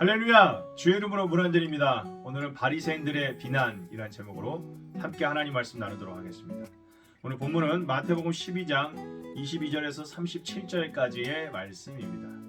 할렐루야! 주의 이름으로 문안드립니다. 오늘은 바리새인들의 비난이라는 제목으로 함께 하나님 말씀 나누도록 하겠습니다. 오늘 본문은 마태복음 12장 22절에서 37절까지의 말씀입니다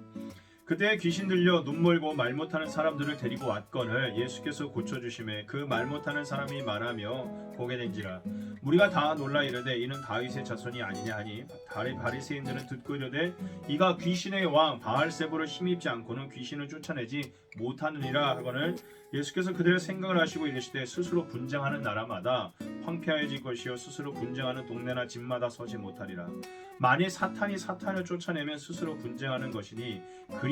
그때 귀신 들려 눈 멀고 말 못하는 사람들을 데리고 왔거늘 예수께서 고쳐주심에 그 말 못하는 사람이 말하며 보게 된지라. 우리가 다 놀라 이르되 이는 다윗의 자손이 아니냐 하니 다리 바리새인들은 듣고 이르되 이가 귀신의 왕 바알세부를 힘입지 않고는 귀신을 쫓아내지 못하느니라 하거늘 예수께서 그들의 생각을 하시고 이르시되 스스로 분쟁하는 나라마다 황폐해질 것이요 스스로 분쟁하는 동네나 집마다 서지 못하리라. 만일 사탄이 사탄을 쫓아내면 스스로 분쟁하는 것이니 그리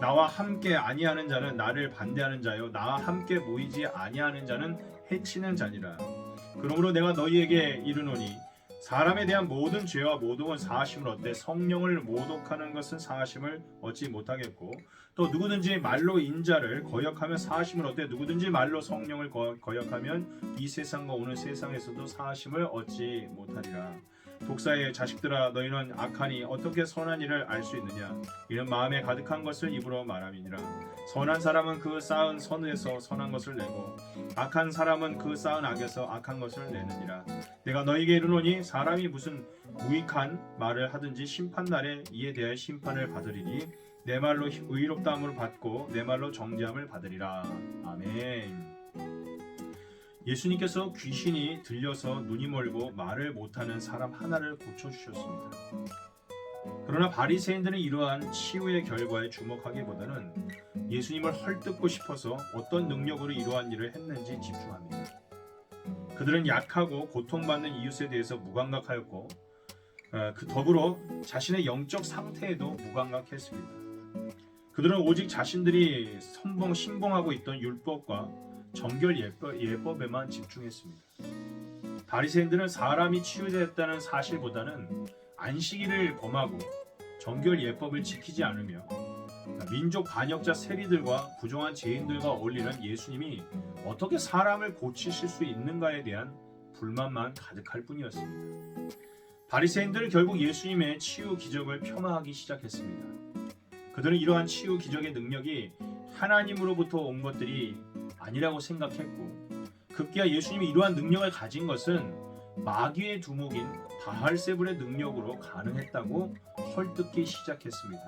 나와 함께 아니하는 자는 나를 반대하는 자요. 나와 함께 모이지 아니하는 자는 해치는 자니라. 그러므로 내가 너희에게 이르노니 사람에 대한 모든 죄와 모독은 사하심을 얻되 성령을 모독하는 것은 사하심을 얻지 못하겠고 또 누구든지 말로 인자를 거역하면 사하심을 얻되 누구든지 말로 성령을 거, 거역하면 이 세상과 오는 세상에서도 사하심을 얻지 못하리라 독사의 자식들아 너희는 악하니 어떻게 선한 일을 알 수 있느냐? 이는 마음에 가득한 것을 입으로 말함이니라. 선한 사람은 그 쌓은 선에서 선한 것을 내고 악한 사람은 그 쌓은 악에서 악한 것을 내느니라. 내가 너희에게 이르노니 사람이 무슨 무익한 말을 하든지 심판 날에 이에 대하여 심판을 받으리니 내 말로 의롭다함을 받고 내 말로 정죄함을 받으리라. 아멘. 예수님께서 귀신이 들려서 눈이 멀고 말을 못하는 사람 하나를 고쳐 주셨습니다. 그러나 바리새인들은 이러한 치유의 결과에 주목하기보다는 예수님을 헐뜯고 싶어서 어떤 능력으로 이러한 일을 했는지 집중합니다. 그들은 약하고 고통받는 이웃에 대해서 무감각하였고 어, 그 더불어 자신의 영적 상태에도 무감각했습니다. 그들은 오직 자신들이 선봉 신봉하고 있던 율법과 정결 예법, 예법에만 집중했습니다. 바리새인들은 사람이 치유되었다는 사실보다는 안식일을 범하고 정결 예법을 지키지 않으며 민족 반역자 세리들과 부정한 죄인들과 어울리는 예수님이 어떻게 사람을 고치실 수 있는가에 대한 불만만 가득할 뿐이었습니다. 바리새인들은 결국 예수님의 치유 기적을 폄하하기 시작했습니다. 그들은 이러한 치유 기적의 능력이 하나님으로부터 온 것들이 아니라고 생각했고 급기야 예수님이 이러한 능력을 가진 것은 마귀의 두목인 바알세불의 능력으로 가능했다고 헐뜯기 시작했습니다.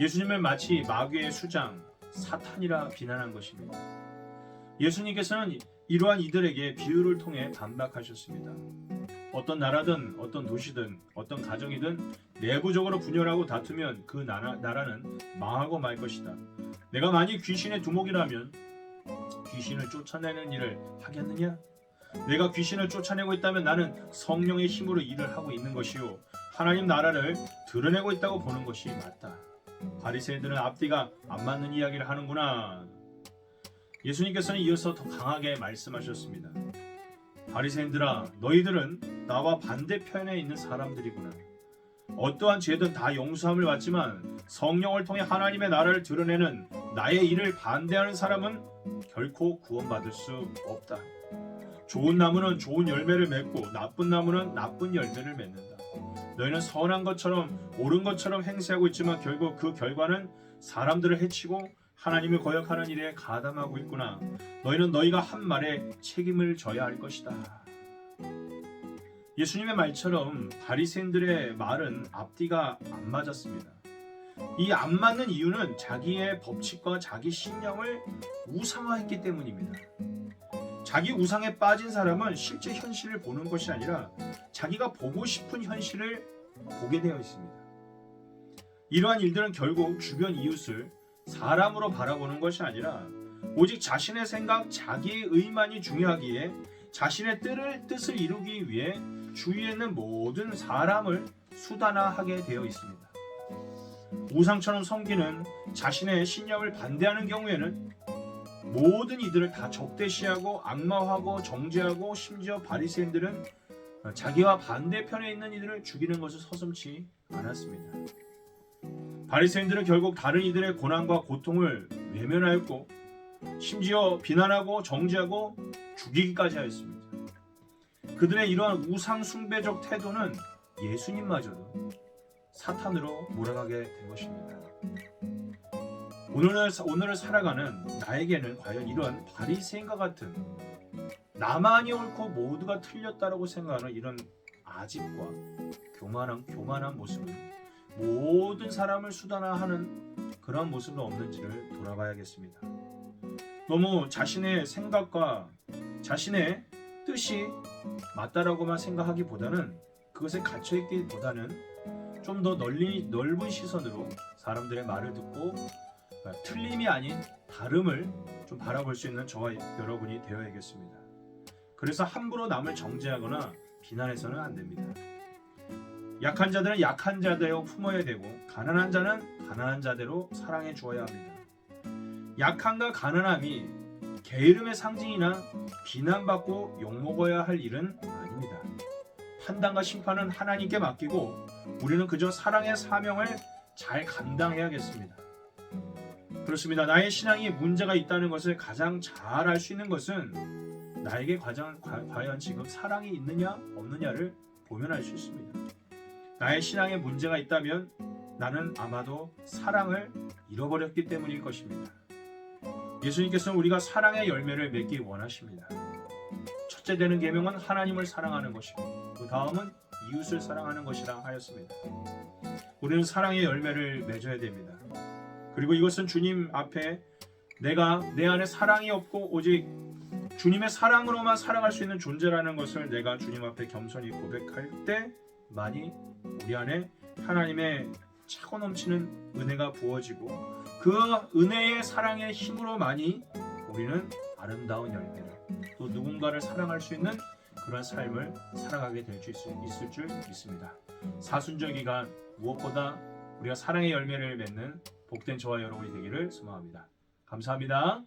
예수님을 마치 마귀의 수장 사탄이라 비난한 것입니다. 예수님께서는 이러한 이들에게 비유를 통해 반박하셨습니다. 어떤 나라든 어떤 도시든 어떤 가정이든 내부적으로 분열하고 다투면 그 나라, 나라는 망하고 말 것이다. 내가 만일 귀신의 두목이라면 귀신을 쫓아내는 일을 하겠느냐? 내가 귀신을 쫓아내고 있다면 나는 성령의 힘으로 일을 하고 있는 것이요 하나님 나라를 드러내고 있다고 보는 것이 맞다. 바리새인들은 앞뒤가 안 맞는 이야기를 하는구나. 예수님께서는 이어서 더 강하게 말씀하셨습니다. 바리새인들아, 너희들은 나와 반대편에 있는 사람들이구나. 어떠한 죄든 다 용서함을 받지만 성령을 통해 하나님의 나라를 드러내는 나의 일을 반대하는 사람은 결코 구원받을 수 없다. 좋은 나무는 좋은 열매를 맺고 나쁜 나무는 나쁜 열매를 맺는다. 너희는 선한 것처럼 옳은 것처럼 행세하고 있지만 결국 그 결과는 사람들을 해치고 하나님을 거역하는 일에 가담하고 있구나. 너희는 너희가 한 말에 책임을 져야 할 것이다. 예수님의 말처럼 바리새인들의 말은 앞뒤가 안 맞았습니다. 이 안 맞는 이유는 자기의 법칙과 자기 신념을 우상화했기 때문입니다. 자기 우상에 빠진 사람은 실제 현실을 보는 것이 아니라 자기가 보고 싶은 현실을 보게 되어 있습니다. 이러한 일들은 결국 주변 이웃을 사람으로 바라보는 것이 아니라 오직 자신의 생각, 자기의 의만이 중요하기에 자신의 뜻을, 뜻을 이루기 위해 주위에 있는 모든 사람을 수단화하게 되어 있습니다. 우상처럼 섬기는 자신의 신념을 반대하는 경우에는 모든 이들을 다 적대시하고 악마화하고 정죄하고 심지어 바리새인들은 자기와 반대편에 있는 이들을 죽이는 것을 서슴지 않았습니다. 바리새인들은 결국 다른 이들의 고난과 고통을 외면하였고 심지어 비난하고 정죄하고 죽이기까지 하였습니다. 그들의 이러한 우상 숭배적 태도는 예수님마저도 사탄으로 몰아가게 된 것입니다. 오늘을 오늘을 살아가는 나에게는 과연 이러한 바리새인과 같은 나만이 옳고 모두가 틀렸다라고 생각하는 이런 아집과 교만한 교만한 모습은 모든 사람을 수단화하는 그런 모습은 없는지를 돌아봐야겠습니다. 너무 자신의 생각과 자신의 뜻이 맞다라고만 생각하기보다는 그것에 갇혀 있기보다는 좀 더 널리 넓은 시선으로 사람들의 말을 듣고 아, 틀림이 아닌 다름을 좀 바라볼 수 있는 저와 여러분이 되어야겠습니다. 그래서 함부로 남을 정죄하거나 비난해서는 안 됩니다. 약한 자들은 약한 자대로 품어야 되고 가난한 자는 가난한 자대로 사랑해 주어야 합니다. 약함과 가난함이 게으름의 상징이나 비난받고 욕먹어야 할 일은. 판단과 심판은 하나님께 맡기고 우리는 그저 사랑의 사명을 잘 감당해야겠습니다. 그렇습니다. 나의 신앙이 문제가 있다는 것을 가장 잘 알 수 있는 것은 나에게 과장, 과, 과연 지금 사랑이 있느냐 없느냐를 보면 알 수 있습니다. 나의 신앙에 문제가 있다면 나는 아마도 사랑을 잃어버렸기 때문일 것입니다. 예수님께서는 우리가 사랑의 열매를 맺기 원하십니다. 첫째 되는 계명은 하나님을 사랑하는 것이고 그 다음은 이웃을 사랑하는 것이라 하였습니다. 우리는 사랑의 열매를 맺어야 됩니다. 그리고 이것은 주님 앞에 내가 내 안에 사랑이 없고 오직 주님의 사랑으로만 살아갈 수 있는 존재라는 것을 내가 주님 앞에 겸손히 고백할 때만이 우리 안에 하나님의 차고 넘치는 은혜가 부어지고 그 은혜의 사랑의 힘으로만이 우리는 아름다운 열매를 또 누군가를 사랑할 수 있는 그런 삶을 살아가게 될 수 있을 줄 믿습니다. 사순절 기간 무엇보다 우리가 사랑의 열매를 맺는 복된 저와 여러분이 되기를 소망합니다. 감사합니다.